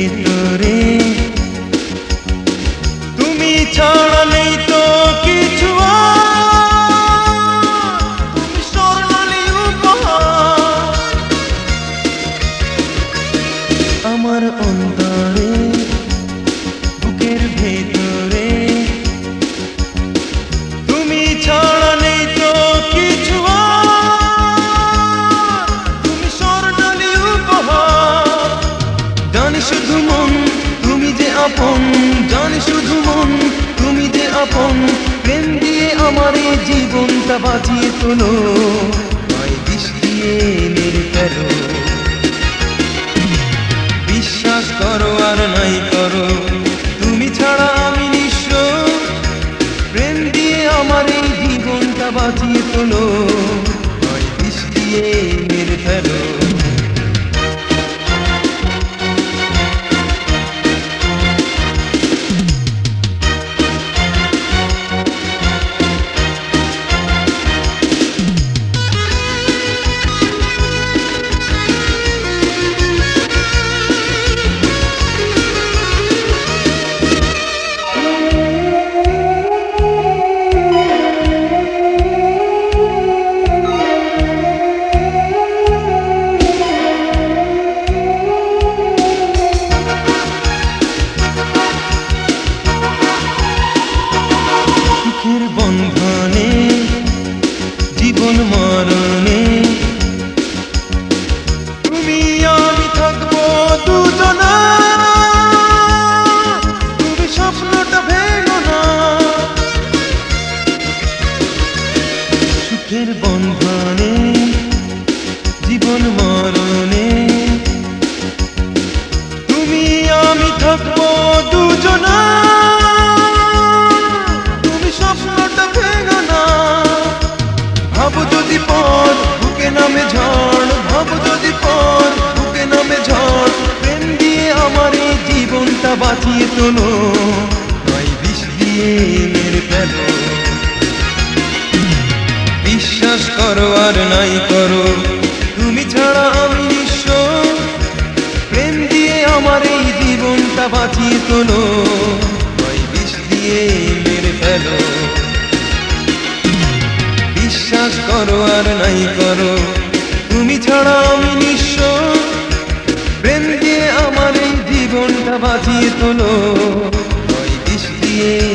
ভেতরে তুমি ছাড়া নেই তো কিছু। আমার অন্তরে বুকের ভেতরে আপন, জানি শুধু মন, তুমি যে আপন, প্রেম দিয়ে আমার জীবনটা বাঁচিয়ে তোলো। বিশ্বাস করো আর নাই করো, তুমি ছাড়া আমি নিঃস্ব। প্রেম দিয়ে আমার জীবনটা বাঁচিয়ে তোলো। বিষ দিয়ে মেরে ফেলো জীবনটা বাঁচিয়ে তোলো। নয় বিষ দিয়ে মেরে ফেলো। বিশ্বাস করো আর নাই করো। তুমি ছাড়া আমি নিঃস্ব। প্রেম দিয়ে আমার এই জীবনটা বাঁচিয়ে তোলো। নয় বিষ দিয়ে মেরে ফেলো। বিশ্বাস করো আর নাই করো। তোলো বিষ দিয়ে।